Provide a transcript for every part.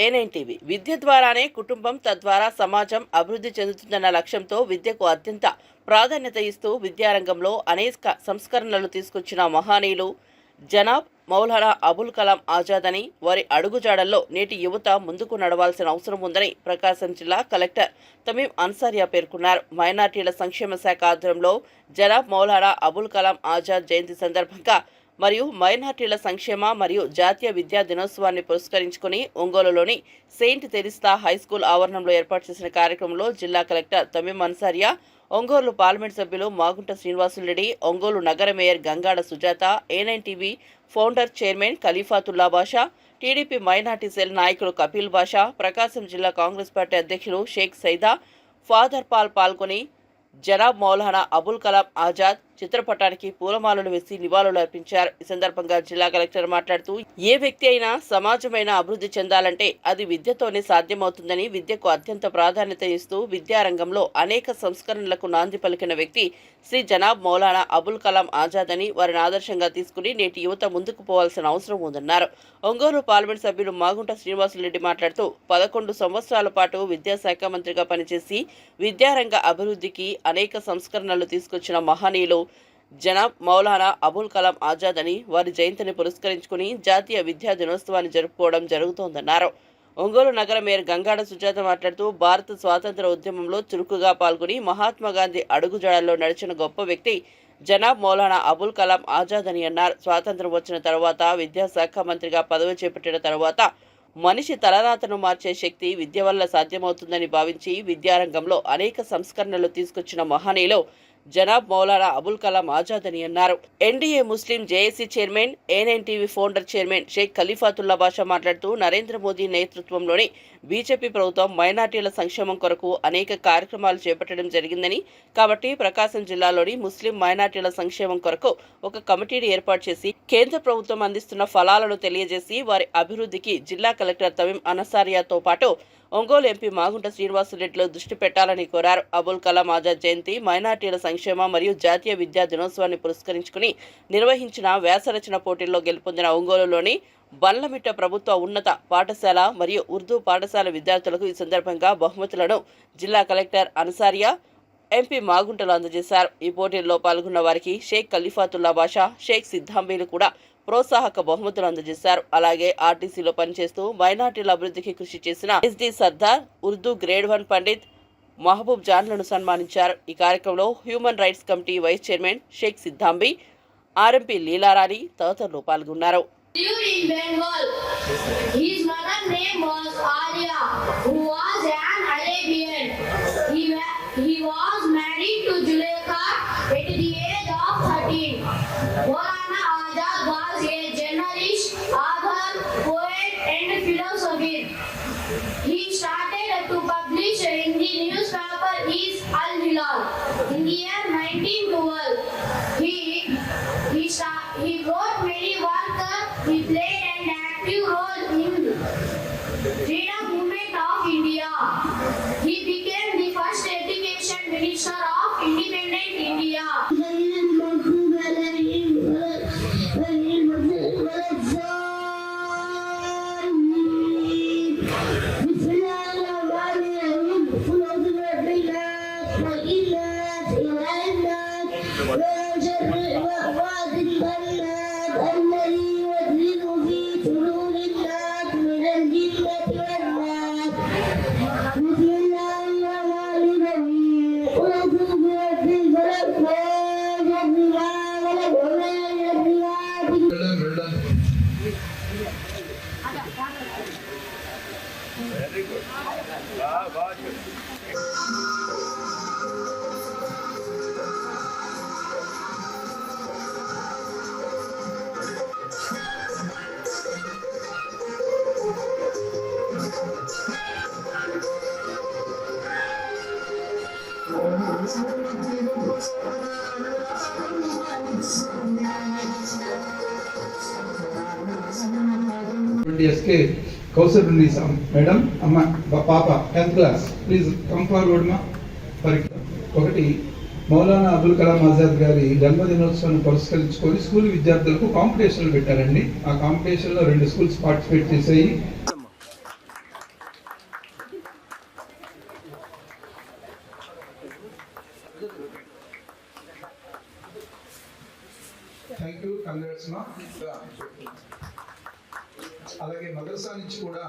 Welcome A9 TV విద్య ద్వారానే కుటుంబం తద్వారా సమాజం అభివృద్ధి చెందుతుందన్న లక్ష్యంతో విద్యకు అత్యంత ప్రాధాన్యత ఇస్తూ విద్యారంగంలో అనేక సంస్కరణలు తీసుకొచ్చిన మహానీయులు జనాబ్ మౌలానా అబుల్ కలాం ఆజాద్ అని వారి అడుగుజాడల్లో నేటి యువత ముందుకు నడవాల్సిన అవసరం ఉందని ప్రకాశం జిల్లా కలెక్టర్ తమీం అన్సారియా పేర్కొన్నారు. మైనార్టీల సంక్షేమ శాఖ ఆధ్వర్యంలో జనాబ్ మౌలానా అబుల్ కలాం ఆజాద్ జయంతి సందర్భంగా మరియు మైనార్టీల సంక్షేమ మరియు జాతీయ విద్యా దినోత్సవాన్ని పురస్కరించుకుని ఒంగోలులోని సెయింట్ తెరిస్తా హై స్కూల్ ఆవరణంలో ఏర్పాటు చేసిన కార్యక్రమంలో జిల్లా కలెక్టర్ తమీం అన్సారియా ఒంగోలు పార్లమెంట్ సభ్యులు మాగుంట శ్రీనివాసులరెడ్డి ఒంగోలు నగర mayor Gangada Sujatha A nine TV founder chairman Khalifatulla Basha TDP minority cell నాయకుడు కపిల్ బాషా ప్రకాశం జిల్లా కాంగ్రెస్ పార్టీ అధ్యక్షులు షేక్ సైదా ఫాదర్ పాల్ పాల్గొని జనాబ్ మౌలానా అబుల్ కలాం ఆజాద్ చిత్రపటానికి పూలమాలలు వేసి నివాళులు అర్పించారు. ఈ సందర్భంగా జిల్లా కలెక్టర్ మాట్లాడుతూ ఏ వ్యక్తి అయినా సమాజమైన అభివృద్ధి చెందాలంటే అది విద్యతోనే సాధ్యమవుతుందని విద్యకు అత్యంత ప్రాధాన్యత ఇస్తూ విద్యారంగంలో అనేక సంస్కరణలకు నాంది పలికిన వ్యక్తి శ్రీ జనాబ్ మౌలానా అబుల్ కలాం ఆజాద్ అని వారిని ఆదర్శంగా తీసుకుని నేటి యువత ముందుకు పోవాల్సిన అవసరం ఉందన్నారు. ఒంగోలు పార్లమెంట్ సభ్యులు మాగుంట శ్రీనివాసులరెడ్డి మాట్లాడుతూ పదకొండు సంవత్సరాల పాటు విద్యాశాఖ మంత్రిగా పనిచేసి విద్యారంగ అభివృద్ధికి అనేక సంస్కరణలు తీసుకొచ్చిన మహనీయులు జనాబ్ మౌలానా అబుల్ కలాం ఆజాద్ అని వారి జయంతిని పురస్కరించుకుని జాతీయ విద్యా దినోత్సవాన్ని జరుపుకోవడం జరుగుతోందన్నారు. ఒంగోలు నగర మేయర్ గంగాడ సుజాత మాట్లాడుతూ భారత స్వాతంత్ర ఉద్యమంలో చురుకుగా పాల్గొని మహాత్మా గాంధీ అడుగుజాడల్లో నడిచిన గొప్ప వ్యక్తి జనాబ్ మౌలానా అబుల్ కలాం ఆజాద్ అని అన్నారు. స్వాతంత్రం వచ్చిన తర్వాత విద్యాశాఖ మంత్రిగా పదవి చేపట్టిన తర్వాత మనిషి తలరాతను మార్చే శక్తి విద్య వల్ల సాధ్యమవుతుందని భావించి విద్యారంగంలో అనేక సంస్కరణలు తీసుకొచ్చిన మహనీయులు జనాబ్ మౌలానా అబుల్ కలాం ఆజాద్ అని అన్నారు. ఎన్డీఏ ముస్లిం JAC chairman ANN founder chairman Sheikh Khalifatullah Basha మాట్లాడుతూ నరేంద్ర మోదీ నేతృత్వంలోని బీజేపీ ప్రభుత్వం మైనార్టీల సంక్షేమం కొరకు అనేక కార్యక్రమాలు చేపట్టడం జరిగిందని కాబట్టి ప్రకాశం జిల్లాలోని ముస్లిం మైనార్టీల సంక్షేమం కొరకు ఒక కమిటీని ఏర్పాటు చేసి కేంద్ర ప్రభుత్వం అందిస్తున్న ఫలాలను తెలియజేసి వారి అభివృద్ధికి జిల్లా కలెక్టర్ తమిం అనసారియాతో పాటు ఒంగోలు ఎంపీ మాగుంట శ్రీనివాసరెడ్డిలో దృష్టి పెట్టాలని కోరారు. అబుల్ కలాం ఆజాద్ జయంతి మైనార్టీల సంక్షేమ మరియు జాతీయ విద్యా దినోత్సవాన్ని పురస్కరించుకుని నిర్వహించిన వ్యాసరచన పోటీల్లో గెలుపొందిన ఒంగోలులోని బండ్లమిట్ట ప్రభుత్వ ఉన్నత పాఠశాల మరియు ఉర్దూ పాఠశాల విద్యార్థులకు ఈ సందర్భంగా బహుమతులను జిల్లా కలెక్టర్ అన్సారియా ఎంపీ మాగుంటలు అందజేశారు. ఈ పోటీల్లో పాల్గొన్న వారికి షేక్ ఖలీఫాతుల్లా బాషా షేక్ సిద్ధాంబీలు కూడా ప్రోత్సాహక బహుమతులు అందజేశారు. అలాగే ఆర్టీసీలో పనిచేస్తూ మైనార్టీల అభివృద్ధికి కృషి చేసిన SD Sardar Urdu grade one Pandit Mahaboob జాన్లను సన్మానించారు. ఈ కార్యక్రమంలో human rights committee vice chairman Sheikh Siddhambi RMP Leelarani తదితరులు పాల్గొన్నారు. Lived in Bengal. His mother's name was Arya, who was an Arabian. Brasil! SK Kausar madam అమ్మ పాప tenth class please come forward మా. పరీక్ష ఒకటి మౌలానా అబుల్ కలాం ఆజాద్ గారి జన్మదినోత్సవాన్ని పురస్కరించుకొని స్కూల్ విద్యార్థులకు కాంపిటీషన్లు పెట్టారండి. ఆ కాంపిటీషన్లో రెండు స్కూల్స్ పార్టిసిపేట్ చేసాయి థ్యాంక్ యూ కంగ్రాట్స్ మా అలాగే మదర్సా నుంచి కూడా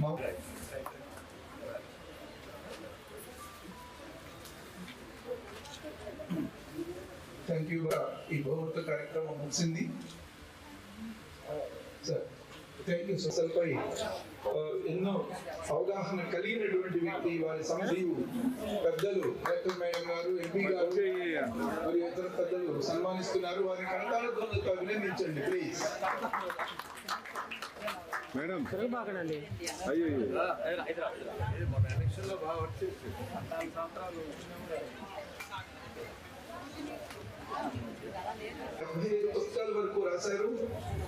మా థ్యాంక్ యూ ఈ బహుమత కార్యక్రమం ముగిసింది సార్ థ్యాంక్ యూ సోషల్పై ఎన్నో అవగాహన కలిగినటువంటి వ్యక్తి వారి సమితియు పెద్దలు కలెక్టర్ మేడం గారు ఎంపీ గారు మరియు ఇతర పెద్దలు సన్మానిస్తున్నారు కరతాళ ధ్వనులతో అభినందించండి ప్లీజ్ మేడం అయ్యో డెబ్బై ఐదు పుస్తకాల వరకు రాశారు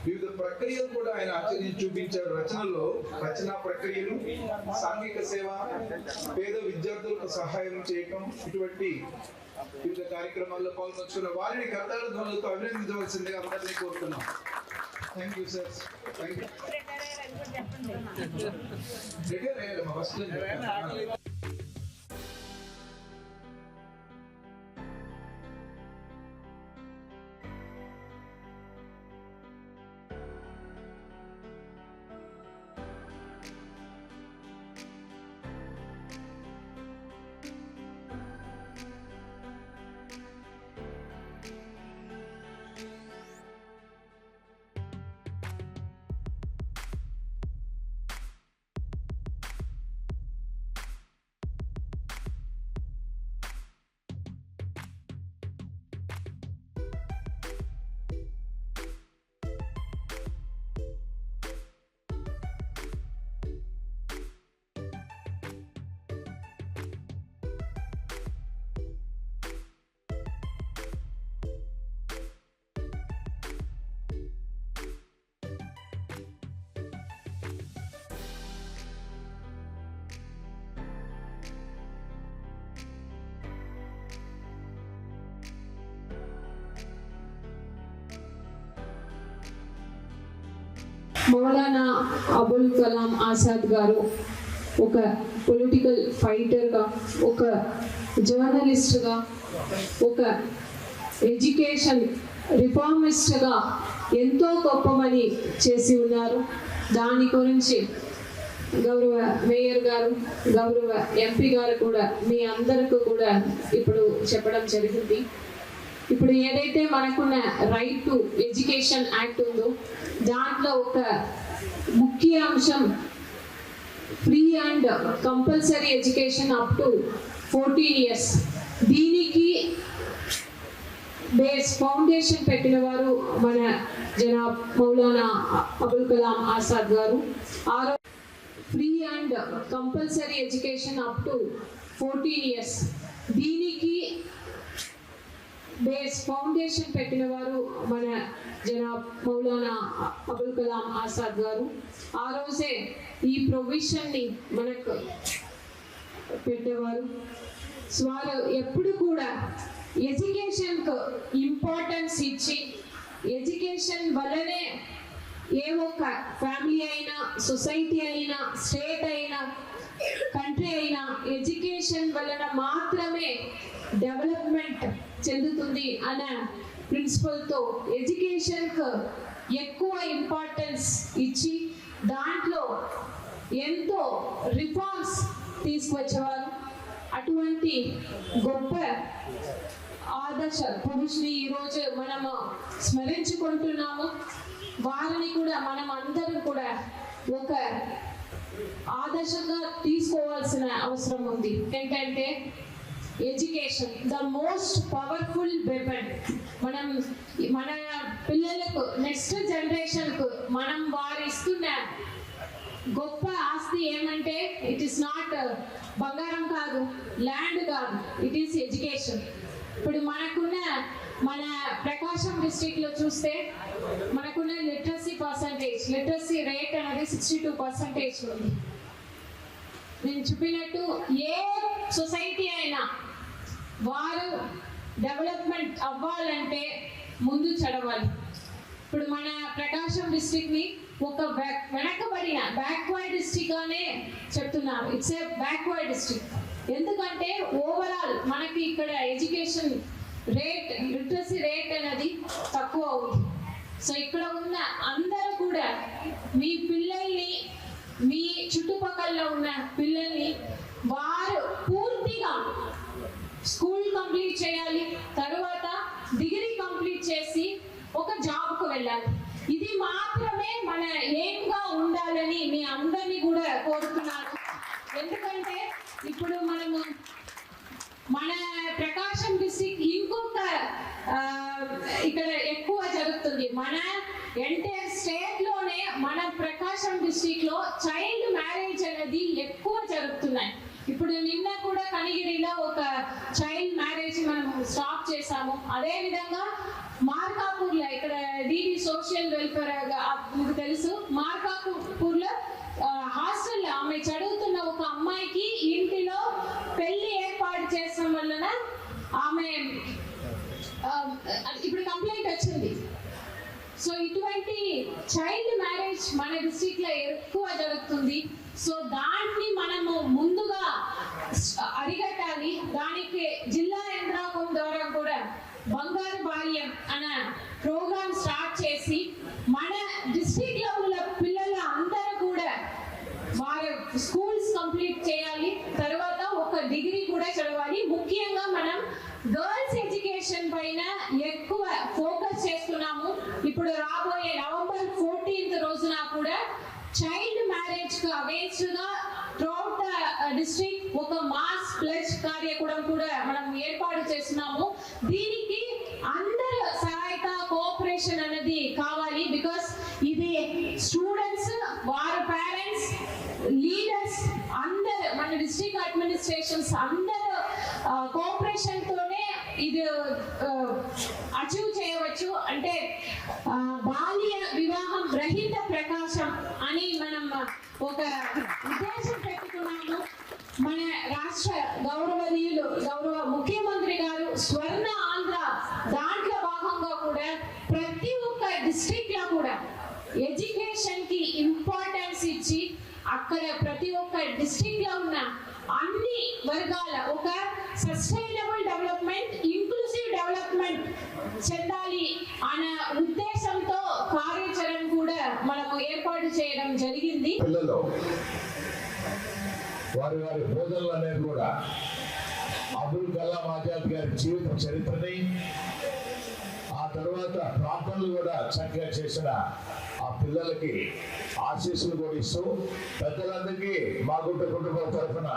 వివిధ ప్రక్రియలు కూడా ఆయన ఆచరించి చూపించారు. రచనల్లో రచనా ప్రక్రియలు సాంఘిక సేవ పేద విద్యార్థులకు సహాయం చేయటం ఇటువంటి వివిధ కార్యక్రమాల్లో పాల్గొంటున్న వారిని కర్తాల ధ్వనులతో అభినందించవలసిందిగా అందరినీ కోరుతున్నాం. Thank you sir thank you first Maulana Abul Kalam Azad గారు ఒక పొలిటికల్ ఫైటర్గా ఒక జర్నలిస్ట్గా ఒక ఎడ్యుకేషన్ రిఫార్మిస్ట్గా ఎంతో గొప్ప పని చేసి ఉన్నారు. దాని గురించి గౌరవ మేయర్ గారు గౌరవ ఎంపీ గారు కూడా మీ అందరికీ కూడా ఇప్పుడు చెప్పడం జరిగింది. ఇప్పుడు ఏదైతే మనకున్న రైట్ టు ఎడ్యుకేషన్ యాక్ట్ ఉందో దాంట్లో ఒక ముఖ్య అంశం free and compulsory education up to fourteen years. దీనికి బేస్ ఫౌండేషన్ పెట్టిన వారు మన జనాబ్ మౌలానా అబుల్ కలాం ఆజాద్ గారు. ఆరో free and compulsory education up to fourteen years. దీనికి బేస్ ఫౌండేషన్ పెట్టిన వారు మన జనాబ్ మౌలానా అబుల్ కలాం ఆజాద్ గారు. ఆ రోజే ఈ ప్రొవిషన్ని మనకు పెట్టేవారు. వారు ఎప్పుడు కూడా ఎడ్యుకేషన్కు ఇంపార్టెన్స్ ఇచ్చి ఎడ్యుకేషన్ వల్లనే ఏ ఒక్క ఫ్యామిలీ అయినా సొసైటీ అయినా స్టేట్ అయినా కంట్రీ అయినా ఎడ్యుకేషన్ వలన మాత్రమే డెవలప్మెంట్ చెందుతుంది అనే ప్రిన్సిపల్తో ఎడ్యుకేషన్కు ఎక్కువ ఇంపార్టెన్స్ ఇచ్చి దాంట్లో ఎంతో రిఫార్మ్స్ తీసుకొచ్చేవారు. అటువంటి గొప్ప ఆదర్శ పురుషుని ఈరోజు మనము స్మరించుకుంటున్నాము. వారిని కూడా మనం అందరం కూడా ఒక ఆదర్శంగా తీసుకోవాల్సిన అవసరం ఉంది. ఏంటంటే education the most powerful weapon. మనం మన పిల్లలకు నెక్స్ట్ జనరేషన్కు మనం వారు ఇస్తున్న గొప్ప ఆస్తి ఏమంటే ఇట్ ఇస్ నాట్ బంగారం కాదు ల్యాండ్ కాదు ఇట్ ఈస్ ఎడ్యుకేషన్ ఇప్పుడు మనకున్న మన ప్రకాశం డిస్టిక్లో చూస్తే మనకున్న లిటరసీ పర్సంటేజ్ లిటరసీ రేట్ అనేది సిక్స్టీ టూ పర్సంటేజ్ ఉంది. నేను చెప్పినట్టు ఏ సొసైటీ అయినా వారు డెవలప్మెంట్ అవ్వాలంటే ముందు చదవాలి. ఇప్పుడు మన ప్రకాశం డిస్టిక్ని ని ఒక వెనకబడిన బ్యాక్వర్డ్ డిస్ట్రిక్ట్ చెప్తున్నాను చెప్తున్నారు. ఇట్స్ ఏ బ్యాక్వర్డ్ డిస్ట్రిక్ట్ ఎందుకంటే ఓవరాల్ మనకి ఇక్కడ ఎడ్యుకేషన్ రేట్ లిటరసీ రేట్ అనేది తక్కువ అవుతుంది సో ఇక్కడ ఉన్న అందరూ కూడా మీ పిల్లల్ని మీ చుట్టుపక్కల ఉన్న పిల్లల్ని వారు పూర్తిగా స్కూల్ కంప్లీట్ చేయాలి తర్వాత డిగ్రీ కంప్లీట్ చేసి ఒక జాబ్కు వెళ్ళాలి. ఇది మాత్రమే మన ఏంగా ఉండాలని మీ అందరినీ కూడా కోరుతున్నాను. ఎందుకంటే ఇప్పుడు మనము మన ఇక్కడ ఎక్కువ జరుగుతుంది. మన ఎంటైర్ స్టేట్లోనే మన ప్రకాశం డిస్టిక్లో చైల్డ్ మ్యారేజ్ అనేది ఎక్కువ జరుగుతున్నాయి. ఇప్పుడు నిన్న కూడా కనిగిరిలో ఒక చైల్డ్ మ్యారేజ్ మనం స్టాప్ చేశాము. అదే విధంగా మార్కాపూర్లో ఇక్కడ డిడి సోషల్ వెల్ఫేర్ మీకు తెలుసు. మార్కాపూర్లో హాస్టల్ ఆమె చదువుతున్న ఒక అమ్మాయికి ఇంటిలో పెళ్ళి ఏర్పాటు చేసిన వలన ఆమె Um, ఇప్పుడు కంప్లైంట్ వచ్చింది. సో ఇటువంటి చైల్డ్ మ్యారేజ్ మన డిస్టిక్లో ఎక్కువ జరుగుతుంది. సో దాన్ని మనము ముందుగా అరిగట్టాలి దానికి జిల్లా యంత్రాంగం ద్వారా కూడా బంగారు బాల్యం అనే ప్రోగ్రామ్ స్టార్ట్ చేసి మన డిస్టిక్లో ఉన్న పిల్లల అందరూ కూడా వారు స్కూల్స్ కంప్లీట్ చేయాలి. తర్వాత ఒక డిగ్రీ కూడా చదవాలి. ముఖ్యంగా మనం గర్ల్స్ ఎడ్యుకేషన్ పైన ఎక్కువ ఫోకస్ చేస్తున్నాము. ఇప్పుడు రాబోయే నవంబర్ ఫోర్టీన్త్ రోజున కూడా చైల్డ్ మ్యారేజ్కు అగేన్స్ట్గా త్రూఅవుట్ డిస్ట్రిక్ట్ ఒక మాస్ ప్లస్ కార్యక్రమం కూడా మనం ఏర్పాటు చేస్తున్నాము. దీనికి అందరి సహాయత కోఆపరేషన్ అనేది కావాలి బికాస్ ఇది స్టూడెంట్స్ వారి పేరెంట్స్ లీడర్స్ అందరు మన డిస్ట్రిక్ట్ అడ్మినిస్ట్రేషన్స్ అందరు uh, కోఆపరేషన్ తోనే ఇది అచీవ్ చేయవచ్చు. అంటే బాల్య వివాహం రహిత ప్రకాశం అని మనం ఒక ఉద్దేశం పెట్టుకున్నాము. మన రాష్ట్ర గౌరవనీయులు గౌరవ ముఖ్యమంత్రి గారు స్వర్ణ ఆంధ్ర దాంట్లో భాగంగా కూడా ప్రతి ఒక్క డిస్ట్రిక్ట్లో కూడా ఎడ్యుకేషన్కి ఇంపార్టెన్స్ ఇచ్చి అక్కడ ప్రతి ఒక్క డిస్ట్రిక్ట్లో ఉన్న అన్ని వర్గాల ఒక సస్టైనబుల్ డెవలప్మెంట్ ఇంక్లూసివ్ డెవలప్మెంట్ చెందాలి అనే ఉద్దేశంతో కార్యాచరణ కూడా మనము ఏర్పాటు చేయడం జరిగింది. పిల్లలు వారి వారి బోధనలు అనేది కూడా అబుల్ కలాం ఆజాద్ గారి జీవిత చరిత్రని తర్వాత ప్రార్థనలు కూడా చక్కగా చేసిన ఆ పిల్లలకి ఆశీస్సులు కూడా ఇస్తూ పెద్దలందరికీ మా గుడ్డ కుటుంబం తరఫున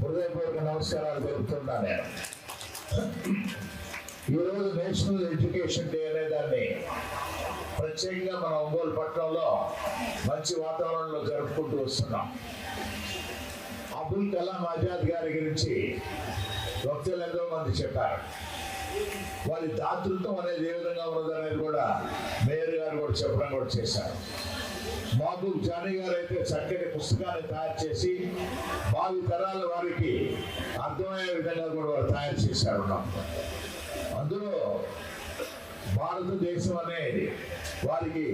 హృదయపూర్వక నమస్కారాలు తెలుపుతున్నా నేను ఈరోజు నేషనల్ ఎడ్యుకేషన్ డే అనే దాన్ని ప్రత్యేకంగా మన ఒంగోలు పట్టణంలో మంచి వాతావరణంలో జరుపుకుంటూ వస్తున్నాం. అబుల్ కలాం ఆజాద్ గారి గురించి వక్తలు ఎంతో మంది చెప్పారు. వారి దాతృత్వం అనేది ఏ విధంగా ఉన్నదనేది కూడా మేయర్ గారు కూడా చెప్పడం కూడా చేశారు. మహబూబ్ జానీ గారు అయితే చక్కటి పుస్తకాన్ని తయారు చేసి భావి తరాల వారికి అర్థమయ్యే విధంగా కూడా వారు తయారు చేశారు. అందులో భారతదేశం అనేది వారికి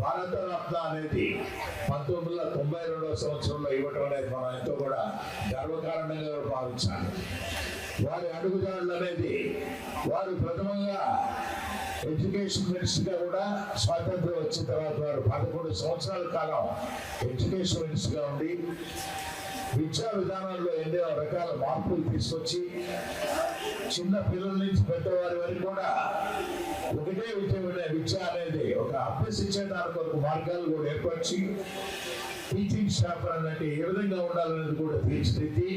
భారతరత్న అనేది పంతొమ్మిది వందల తొంభై రెండవ సంవత్సరంలో ఇవ్వటం అనేది మనం ఎంతో కూడా గర్వకారణంగా భావించాలి. వారి అడుగుదారులు అనేది వారు ప్రథమంగా ఎడ్యుకేషన్ మినిస్టర్గా కూడా స్వాతంత్రం వచ్చిన తర్వాత వారు పదకొండు సంవత్సరాల కాలం ఎడ్యుకేషన్ మినిస్టర్గా ఉండి విద్యా విధానంలో ఎన్నో రకాల మార్పులు తీసుకొచ్చి చిన్న పిల్లల నుంచి పెద్దవారి వరకు కూడా ఒకటే విద్య విద్య అనేది ఒక అభ్యసించే దాని కొరకు మార్గాలు కూడా ఏర్పరిచి టీచింగ్ స్టాఫ్ అంటే ఏ విధంగా ఉండాలనేది కూడా తీర్చిదిద్ది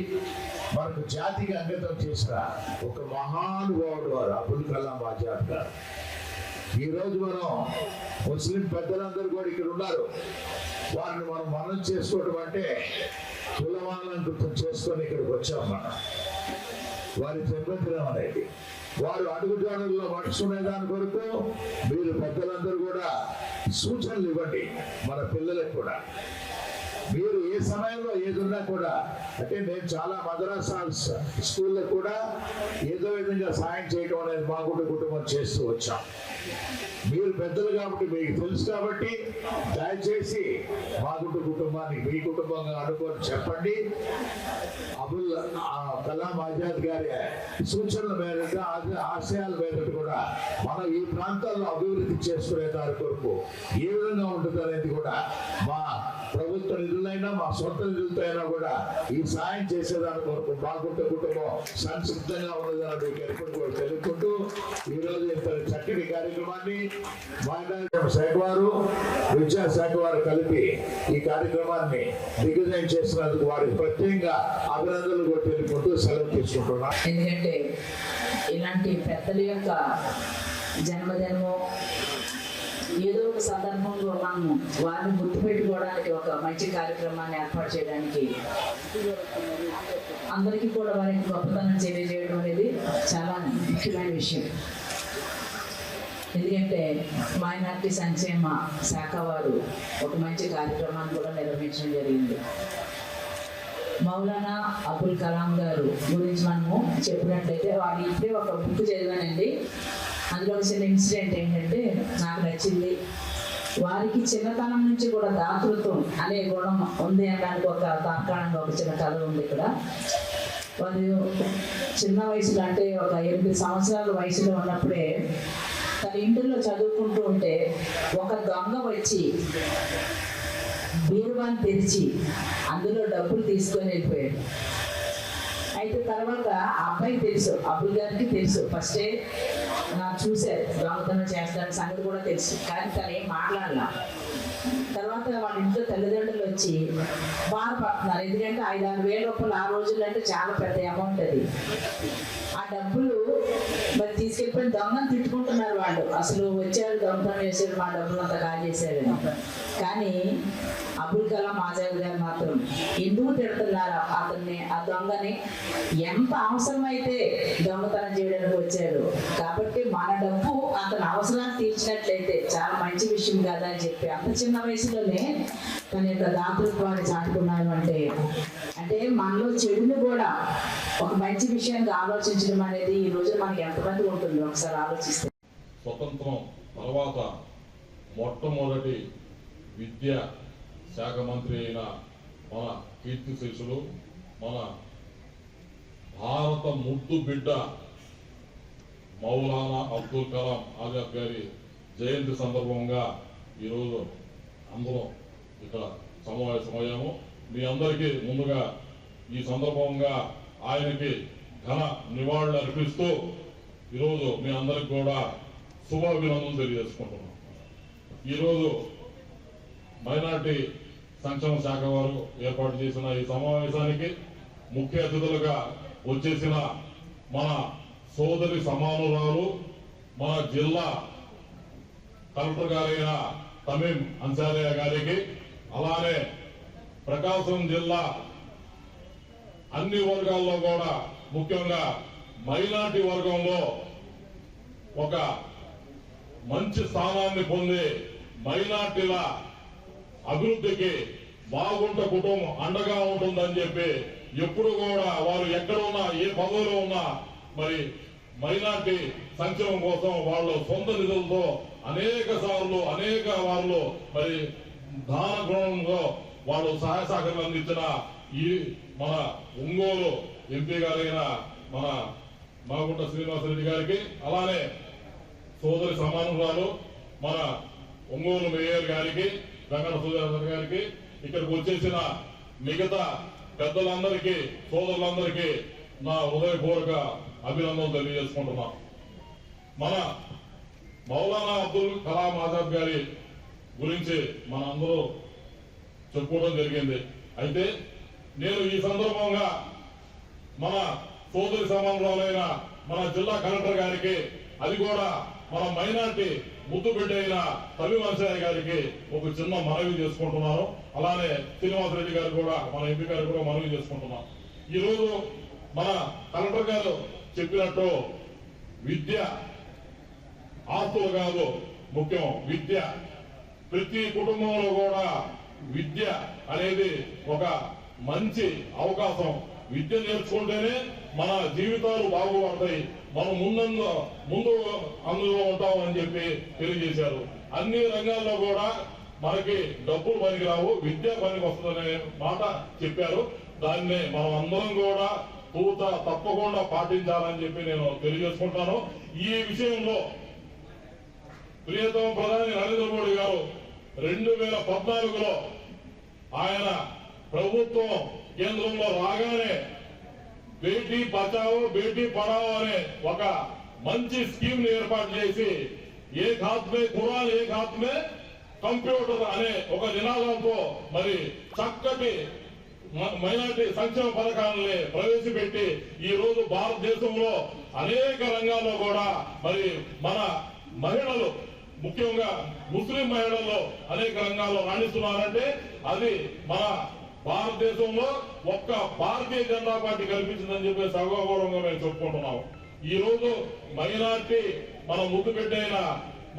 మనకు జాతికి అంకితం చేసిన ఒక మహానుభావుడు వారు అబుల్ కలాం ఆజాద్ గారు. ఈరోజు మనం ముస్లిం పెద్దలందరూ కూడా ఇక్కడ ఉన్నారు. వారిని మనం మనం చేసుకోవడం అంటే కులమానం గుర్తు చేసుకొని ఇక్కడికి వచ్చాం మనం. వారి జన్మదినం అనేది. వారు అడుగుజాడల్లో నడుచుకునే దాని కొరకు మీరు పెద్దలందరూ కూడా సూచనలు ఇవ్వండి. మన పిల్లలకు కూడా. మీరు ఏ సమయంలో ఏదున్నా కూడా అంటే నేను చాలా మద్రాసా స్కూల్లో కూడా ఏదో విధంగా సాయం చేయడం అనేది మా కూడా కుటుంబం చేస్తూ వచ్చాం. మీరు పెద్దలు కాబట్టి మీకు తెలుసు కాబట్టి దయచేసి మా గుడ్డు కుటుంబాన్ని మీ కుటుంబంగా అనుకొని చెప్పండి. అబుల్ కలాం ఆజాద్ గారి సూచనల మేరకు ఆశ- ఆశయాల మేరకు కూడా మనం ఈ ప్రాంతాల్లో అభివృద్ధి చేసుకునే దాని కొరకు ఏ విధంగా ఉంటుంది అనేది కూడా మా ప్రభుత్వ నిధులైనా మా సొంత నిధులతో అయినా కూడా ఈ సాయం చేసేదాని కొరకు మా కుటుంబ కుటుంబం సంసిద్ధంగా ఉన్నదని మీకు ఎప్పుడు కూడా తెలుపుకుంటూ ఈరోజు రోజు ఇంత చక్కటి కార్యక్రమాన్ని మైనారిటీ శాఖ వారు విద్యాశాఖ వారు కలిపి ఈ కార్యక్రమాన్ని దిగ్విజయం చేసినందుకు వారికి ప్రత్యేకంగా అభినందనలు కూడా తెలుపుకుంటూ సెలవు తీసుకుంటున్నాను ఎందుకంటే ఇలాంటి పెద్దల యొక్క జన్మదినము ఏదో ఒక సందర్భంలో మనము వారిని గుర్తుపెట్టుకోవడానికి ఒక మంచి కార్యక్రమాన్ని ఏర్పాటు చేయడానికి అందరికీ కూడా వారికి గొప్పతనం తెలియజేయడం అనేది చాలా ముఖ్యమైన విషయం. ఎందుకంటే మైనార్టీ సంక్షేమ శాఖ వారు ఒక మంచి కార్యక్రమాన్ని కూడా నిర్వహించడం జరిగింది. మౌలానా అబుల్ కలాం గారు గురించి మనము చెప్పినట్లయితే వారు ఇప్పుడే ఒక బుక్ చదివానండి. అందులో ఒక చిన్న ఇన్సిడెంట్ ఏంటంటే నాకు నచ్చింది. వారికి చిన్నతనం నుంచి కూడా దాతృత్వం అనే గుణం ఉంది అనడానికి ఒక తాత్కాలంగా ఒక చిన్న కథ ఉంది ఇక్కడ. వారు చిన్న వయసులో అంటే ఒక ఎనిమిది సంవత్సరాల వయసులో ఉన్నప్పుడే తన ఇంటిలో చదువుకుంటూ ఉంటే ఒక దొంగ వచ్చి బీరువాని తెరిచి అందులో డబ్బులు తీసుకొని వెళ్ళిపోయాడు. అయితే తర్వాత ఆ అబ్బాయి తెలుసు అబ్బుల్ గారికి తెలుసు. ఫస్టే నా చూశారు దొంగతనం చేస్తాను సంగతి కూడా తెలుసు. కానీ తను ఏం మాట్లాడలా. తర్వాత వాళ్ళ ఇంట్లో తల్లిదండ్రులు వచ్చి బాధపడుతున్నారు ఎందుకంటే ఐదు ఆరు వేల రూపాయలు ఆ రోజులు అంటే చాలా పెద్ద అమౌంట్ అది. ఆ డబ్బులు మరి తీసుకెళ్ళిపోయిన దొంగను తిట్టుకుంటున్నారు వాళ్ళు. అసలు వచ్చారు దొంగతనం చేశారు మా డబ్బులు అంతా చేశారు కానీ అబుల్ కలాం ఆజాద్ గారు మాత్రం ఎందుకు తిడుతున్నారు అతన్ని ఆ దొంగని? ఎంత అవసరమైతే దొంగతనం చేయడానికి వచ్చాడు. కాబట్టి మన డబ్బు అతని అవసరాన్ని తీర్చినట్లయితే చాలా మంచి విషయం కదా అని చెప్పి అంత చిన్న వయసులోనే తన యొక్క దాతృత్వాన్ని చాటుకున్నాను అంటే. అంటే మనలో చెడుని కూడా ఒక మంచి విషయానికి ఆలోచించడం అనేది ఈ రోజు మనకి ఎంతమంది ఉంటుంది ఒకసారి ఆలోచిస్తే. స్వతంత్రం తర్వాత మొట్టమొదటి విద్యా శాఖ మంత్రి అయిన మన కీర్తి శిష్యులు మన భారత ముద్దు బిడ్డ మౌలానా అబ్దుల్ కలాం ఆజాద్ గారి జయంతి సందర్భంగా ఈరోజు అందరం ఇక్కడ సమావేశమయ్యాము. మీ అందరికీ ముందుగా ఈ సందర్భంగా ఆయనకి ఘన నివాళులు అర్పిస్తూ ఈరోజు మీ అందరికి కూడా శుభాభినందనలు తెలియజేసుకుంటున్నాం. ఈరోజు మైనార్టీ సంక్షేమ శాఖ వారు ఏర్పాటు చేసిన ఈ సమావేశానికి ముఖ్య అతిథులుగా వచ్చేసిన మన సోదరి సమానురాలు మన జిల్లా కలెక్టర్ గారైన తమీం అన్సారయ్య గారికి అలానే ప్రకాశం జిల్లా అన్ని వర్గాల్లో కూడా ముఖ్యంగా మైనార్టీ వర్గంలో ఒక మంచి స్థానాన్ని పొంది మైనార్టీల అభివృద్ధికి బాగుంట కుటుంబం అండగా ఉంటుందని చెప్పి ఎప్పుడు కూడా వారు ఎక్కడ ఉన్నా ఏ పదవిలో ఉన్నా మరి మైనార్టీ సంక్షేమం కోసం వాళ్ళు సొంత నిధులతో అనేక సార్లు అనేక వాళ్ళు మరి దాన గుణంలో వాళ్ళు సహాయ సహకారం అందించిన ఈ మన ఒంగోలు ఎంపీ గారైన మన మాగుంట శ్రీనివాసరెడ్డి గారికి అలానే సోదరి సమానురాలు మన ఒంగోలు మేయర్ గారికి వెంకట సుధాకర్ గారికి ఇక్కడికి వచ్చేసిన మిగతా పెద్దలందరికీ సోదరులందరికీ నా హృదయపూర్వక అభినందనలు తెలియజేసుకుంటున్నాం. మన మౌలానా అబ్దుల్ కలాం ఆజాద్ గారి గురించి మన అందరూ చెప్పుకోవడం జరిగింది. అయితే నేను ఈ సందర్భంగా మన సోదరి సమానురాలైన మన జిల్లా కలెక్టర్ గారికి అది కూడా మన మైనార్టీ ముద్దు బిడ్డ అయిన తల్లి వంశాయ గారికి ఒక చిన్న మనవి చేసుకుంటున్నాను. అలానే శ్రీనివాసరెడ్డి గారు కూడా మన ఎంపీ గారు కూడా మనవి చేసుకుంటున్నాం ఈ రోజు మన కలెక్టర్ గారు చెప్పినట్టు విద్య ఆస్తులు కాదు ముఖ్యం విద్య. ప్రతి కుటుంబంలో కూడా విద్య అనేది ఒక మంచి అవకాశం. విద్య నేర్చుకుంటేనే మన జీవితాలు బాగుపడతాయి. మనం ముందందు ముందు అందులో ఉంటాం అని చెప్పి తెలియజేశారు. అన్ని రంగాల్లో కూడా మనకి డబ్బులు పనికిరావు విద్య పనికి వస్తుందనే మాట చెప్పారు. దాన్ని మనం అందరం కూడా పూత తప్పకుండా పాటించాలని చెప్పి నేను తెలియజేసుకుంటాను. ఈ విషయంలో ప్రియతమ ప్రధాని నరేంద్ర మోడీ గారు రెండు వేల పద్నాలుగులో ఆయన ప్రభుత్వం కేంద్రంలో రాగానే బేటీ బచావో బేటీ పడావో అనే ఒక మంచి స్కీమ్ ఏర్పాటు చేసి ఏ మే కురాన్ ఏ మే కంప్యూటర్ అనే ఒక నినాదంతో మరి చక్కటి మ- మైనార్టీ సంక్షేమ పథకాలని ప్రవేశపెట్టి ఈ రోజు భారతదేశంలో అనేక రంగాల్లో కూడా మరి మన మహిళలు ముఖ్యంగా ముస్లిం మహిళల్లో అనేక రంగాల్లో రాణిస్తున్నారంటే అది మన భారతదేశంలో ఒక్క భారతీయ జనతా పార్టీ కల్పించిందని చెప్పి సగౌరవంగా మేము చెప్పుకుంటున్నాం. ఈ రోజు మైనార్టీ మన ముద్దు పెట్టైన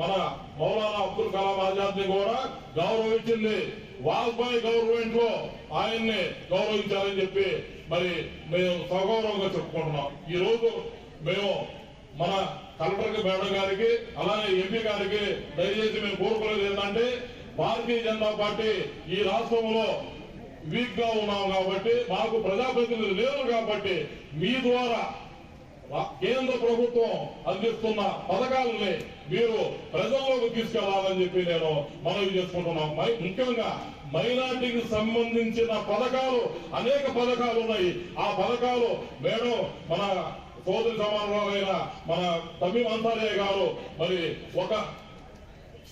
మన మౌలానా అబ్దుల్ కలాం ఆజాద్ని కూడా గౌరవించింది. వాజ్పేయి గవర్నమెంట్లో ఆయన్ని గౌరవించాలని చెప్పి మరి మేము సగౌరవంగా చెప్పుకుంటున్నాం. ఈ రోజు మేము మన కలెక్టర్ మేడం గారికి అలానే ఎంపీ గారికి దయచేసి మేము కోరుకునేది ఏంటంటే భారతీయ జనతా పార్టీ ఈ రాష్ట్రంలో వీక్గా ఉన్నాం కాబట్టి మాకు ప్రజాప్రతినిధులు లేరు కాబట్టి మీ ద్వారా కేంద్ర ప్రభుత్వం అందిస్తున్న పథకాలని మీరు ప్రజల్లోకి తీసుకెళ్ళాలని చెప్పి నేను మనవి చేసుకుంటున్నాం మై- ముఖ్యంగా మైనార్టీకి సంబంధించిన పథకాలు అనేక పథకాలు ఉన్నాయి ఆ పథకాలు మేడం మన సోదరి సమానులైన మన తమీం అన్సారియా గారు మరి ఒక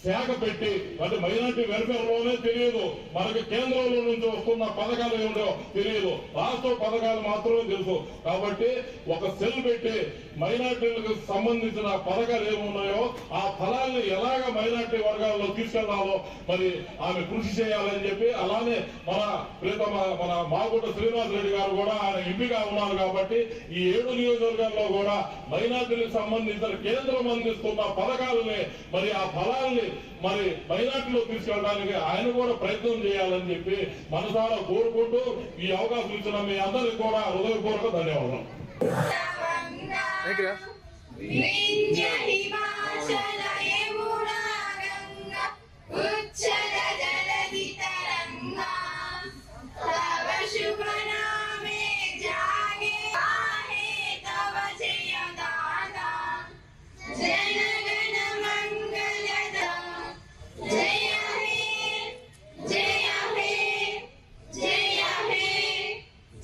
శాఖ పెట్టి అది మైనార్టీ వెల్ఫేర్లోనే తెలియదు. మనకి కేంద్రంలో నుంచి వస్తున్న పథకాలు ఏమిటో తెలియదు. రాష్ట్ర పథకాలు మాత్రమే తెలుసు. కాబట్టి ఒక సెల్ పెట్టి మైనార్టీలకు సంబంధించిన పథకాలు ఏమున్నాయో ఆ ఫలాల్ని ఎలాగ మైనార్టీ వర్గాల్లో తీసుకెళ్ళాలో మరి ఆమె కృషి చేయాలని చెప్పి అలానే మన ప్రీతమ మన మాగుంట శ్రీనివాస్ రెడ్డి గారు కూడా ఆయన ఎంపీగా ఉన్నారు కాబట్టి ఈ ఏడు నియోజకవర్గాల్లో కూడా మైనార్టీలకు సంబంధించిన కేంద్రం అందిస్తున్న పథకాలని మరి ఆ ఫలాల్ని మరి మైనార్టీలో తీసుకెళ్ళడానికి ఆయన కూడా ప్రయత్నం చేయాలని చెప్పి మనసారా కోరుకుంటూ ఈ అవకాశం ఇచ్చిన మీ అందరికీ కూడా హృదయపూర్వక ధన్యవాదాలు.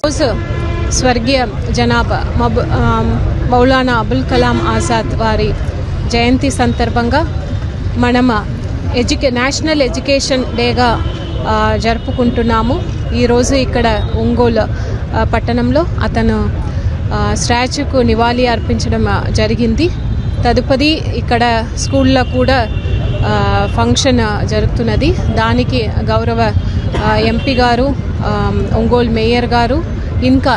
రోజు స్వర్గీయ జనాబ్ మబ్ మౌలానా అబుల్ కలాం ఆజాద్ వారి జయంతి సందర్భంగా మనం ఎడ్యుకే నేషనల్ ఎడ్యుకేషన్ డేగా జరుపుకుంటున్నాము ఈరోజు ఇక్కడ ఒంగోలు పట్టణంలో అతను స్టాచ్యూకు నివాళి అర్పించడం జరిగింది. తదుపరి ఇక్కడ స్కూల్లో కూడా ఫంక్షన్ జరుగుతున్నది. దానికి గౌరవ ఎంపీ గారు ఒంగోలు మేయర్ గారు ఇంకా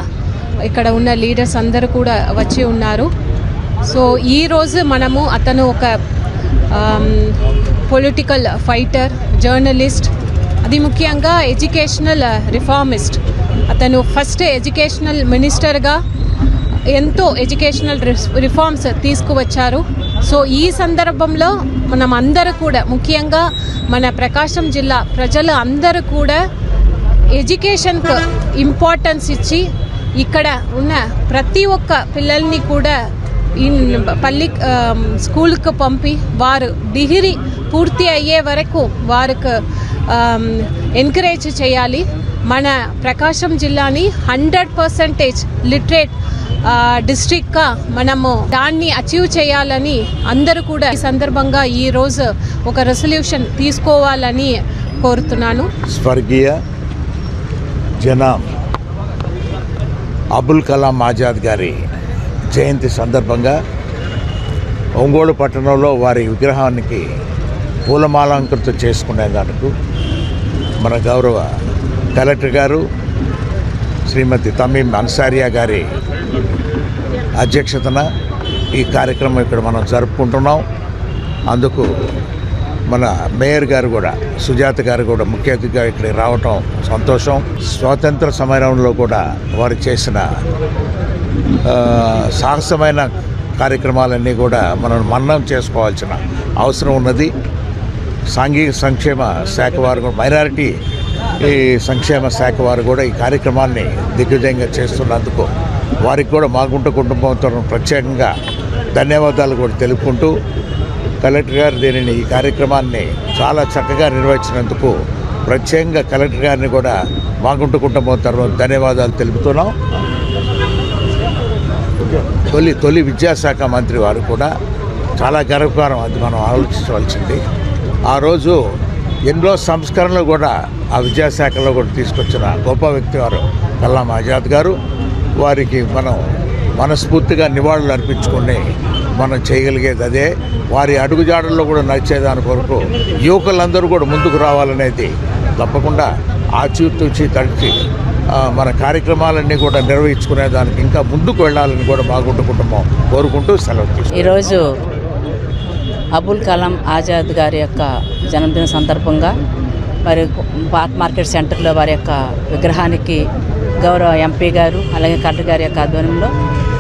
ఇక్కడ ఉన్న లీడర్స్ అందరూ కూడా వచ్చి ఉన్నారు. సో ఈ రోజు మనము అతను ఒక పొలిటికల్ ఫైటర్ జర్నలిస్ట్ అది ముఖ్యంగా ఎడ్యుకేషనల్ రిఫార్మిస్ట్ uh, అతను ఫస్ట్ ఎడ్యుకేషనల్ మినిస్టర్గా ఎంతో ఎడ్యుకేషనల్ రిఫార్మ్స్ తీసుకువచ్చారు. సో ఈ సందర్భంలో మనం అందరూ కూడా ముఖ్యంగా మన ప్రకాశం జిల్లా ప్రజలు అందరూ కూడా ఎడ్యుకేషన్కు ఇంపార్టెన్స్ ఇచ్చి ఇక్కడ ఉన్న ప్రతి ఒక్క పిల్లల్ని కూడా పల్లి స్కూల్కి పంపి వారు డిగ్రీ పూర్తి అయ్యే వరకు వారికి ఎంకరేజ్ చేయాలి. మన ప్రకాశం జిల్లాని హండ్రెడ్ పర్సెంటేజ్ లిటరేట్ డిస్ట్రిక్ట్గా మనము దాన్ని అచీవ్ చేయాలని అందరూ కూడా ఈ సందర్భంగా ఈరోజు ఒక రెసల్యూషన్ తీసుకోవాలని కోరుతున్నాను. స్వర్గీయ జనాం అబుల్ కలాం ఆజాద్ గారి జయంతి సందర్భంగా ఒంగోలు పట్టణంలో వారి విగ్రహానికి పూలమాలంకృతం చేసుకునేందుకు మన గౌరవ కలెక్టర్ గారు శ్రీమతి తమీం అన్సారియా గారి అధ్యక్షతన ఈ కార్యక్రమం ఇక్కడ మనం జరుపుకుంటున్నాం. అందుకు మన మేయర్ గారు కూడా సుజాత గారు కూడా ముఖ్య అతిథిగా ఇక్కడికి రావటం సంతోషం. స్వాతంత్ర సమరంలో కూడా వారు చేసిన సాహసమైన కార్యక్రమాలన్నీ కూడా మనం మన్నం చేసుకోవాల్సిన అవసరం ఉన్నది. సాంఘిక సంక్షేమ శాఖ వారు కూడా మైనారిటీ ఈ సంక్షేమ శాఖ వారు కూడా ఈ కార్యక్రమాన్ని దిగ్విజయంగా చేస్తున్నందుకు వారికి కూడా మాగుంట కుటుంబంతో ప్రత్యేకంగా ధన్యవాదాలు కూడా తెలుపుకుంటూ కలెక్టర్ గారు దీనిని ఈ కార్యక్రమాన్ని చాలా చక్కగా నిర్వహించినందుకు ప్రత్యేకంగా కలెక్టర్ గారిని కూడా మాగుంట కుటుంబం తరఫున ధన్యవాదాలు తెలుపుతున్నాం. తొలి తొలి విద్యాశాఖ మంత్రి వారు కూడా చాలా గర్వకారం అది మనం ఆలోచించవలసింది. ఆ రోజు ఎన్నో సంస్కరణలు కూడా ఆ విద్యాశాఖలో కూడా తీసుకొచ్చిన గొప్ప వ్యక్తి వారు కల్లాం ఆజాద్ గారు. వారికి మనం మనస్ఫూర్తిగా నివాళులు అర్పించుకుని మనం చేయగలిగేది అదే వారి అడుగుజాడల్లో కూడా నడిచేదాని కొరకు యువకులందరూ కూడా ముందుకు రావాలనేది తప్పకుండా ఆచితూచి తడిచి మన కార్యక్రమాలన్నీ కూడా నిర్వహించుకునే దానికి ఇంకా ముందుకు వెళ్ళాలని కూడా బాగుంటు కుటుంబం కోరుకుంటూ సెలవు తీసుకుంటాం. ఈరోజు అబుల్ కలాం ఆజాద్ గారి యొక్క జన్మదిన సందర్భంగా మరి పాత మార్కెట్ సెంటర్లో వారి యొక్క విగ్రహానికి గౌరవ ఎంపీ గారు అలాగే కలెక్టర్ గారి యొక్క ఆధ్వర్యంలో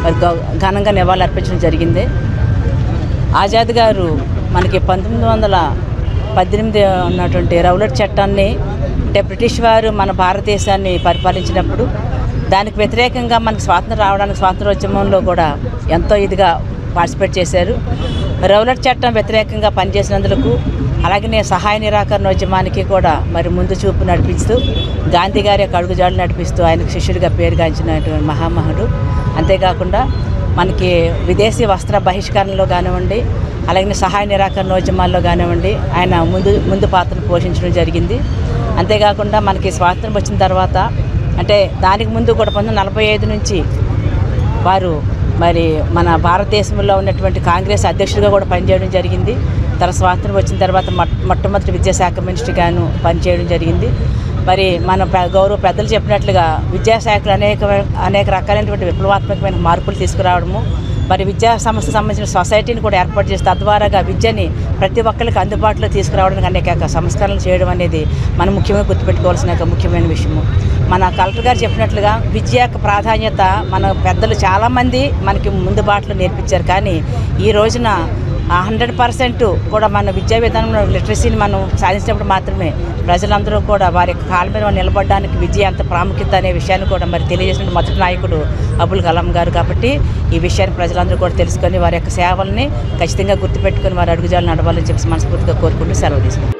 మరి ఘనంగా నివాళులు అర్పించడం జరిగింది ఆజాద్ గారు మనకి పంతొమ్మిది వందల పద్దెనిమిది ఉన్నటువంటి రౌలట్ చట్టాన్ని అంటే బ్రిటిష్ వారు మన భారతదేశాన్ని పరిపాలించినప్పుడు దానికి వ్యతిరేకంగా మనకి స్వాతంత్రం రావడానికి స్వాతంత్రోద్యమంలో కూడా ఎంతో ఇదిగా పార్టిసిపేట్ చేశారు. రౌలట్ చట్టం వ్యతిరేకంగా పనిచేసినందుకు అలాగనే సహాయ నిరాకరణోద్యమానికి కూడా మరి ముందు చూపు నడిపిస్తూ గాంధీ గారి యొక్క అడుగుజాడలు నడిపిస్తూ ఆయనకు శిష్యుడిగా పేరుగాంచినటువంటి మహామహుడు. అంతేకాకుండా మనకి విదేశీ వస్త్ర బహిష్కరణలో కానివ్వండి అలాగే సహాయ నిరాకరణోద్యమాల్లో కానివ్వండి ఆయన ముందు ముందు పాత్రను పోషించడం జరిగింది. అంతేకాకుండా మనకి స్వాతంత్రం వచ్చిన తర్వాత అంటే దానికి ముందు కూడా పంతొమ్మిది నలభై ఐదు నుంచి వారు మరి మన భారతదేశంలో ఉన్నటువంటి కాంగ్రెస్ అధ్యక్షుడిగా కూడా పనిచేయడం జరిగింది. తన స్వాతంత్రం వచ్చిన తర్వాత మొట్ట మొట్టమొదటి విద్యాశాఖ మినిస్టర్గాను పనిచేయడం జరిగింది. మరి మన ప్ర- గౌరవ పెద్దలు చెప్పినట్లుగా విద్యాశాఖలు అనేక అనేక రకాలైనటువంటి విప్లవాత్మకమైన మార్పులు తీసుకురావడము మరి విద్యా సంస్థకు సంబంధించిన సొసైటీని కూడా ఏర్పాటు చేసి తద్వారాగా విద్యని ప్రతి ఒక్కరికి అందుబాటులో తీసుకురావడానికి అనేక సంస్కరణలు చేయడం అనేది మనం ముఖ్యంగా గుర్తుపెట్టుకోవాల్సిన ఒక ముఖ్యమైన విషయము. మన కలెక్టర్ గారు చెప్పినట్లుగా విద్య యొక్క ప్రాధాన్యత మన పెద్దలు చాలామంది మనకి ముందు బాటలో నేర్పించారు. కానీ ఈ రోజున హండ్రెడ్ పర్సెంట్ కూడా మన విద్యా విధానంలో లిటరసీని మనం సాధించినప్పుడు మాత్రమే ప్రజలందరూ కూడా వారి యొక్క కాళ్ళ మీద నిలబడడానికి విద్య ఎంత ప్రాముఖ్యత అనే విషయాన్ని కూడా మరి తెలియజేసిన మొదటి నాయకుడు అబుల్ కలాం గారు కాబట్టి ఈ విషయాన్ని ప్రజలందరూ కూడా తెలుసుకొని వారి యొక్క సేవల్ని ఖచ్చితంగా గుర్తుపెట్టుకొని వారి అడుగుజాలు నడవాలని చెప్పి మనస్ఫూర్తిగా కోరుకుంటూ సెలవు తీసుకుంటాం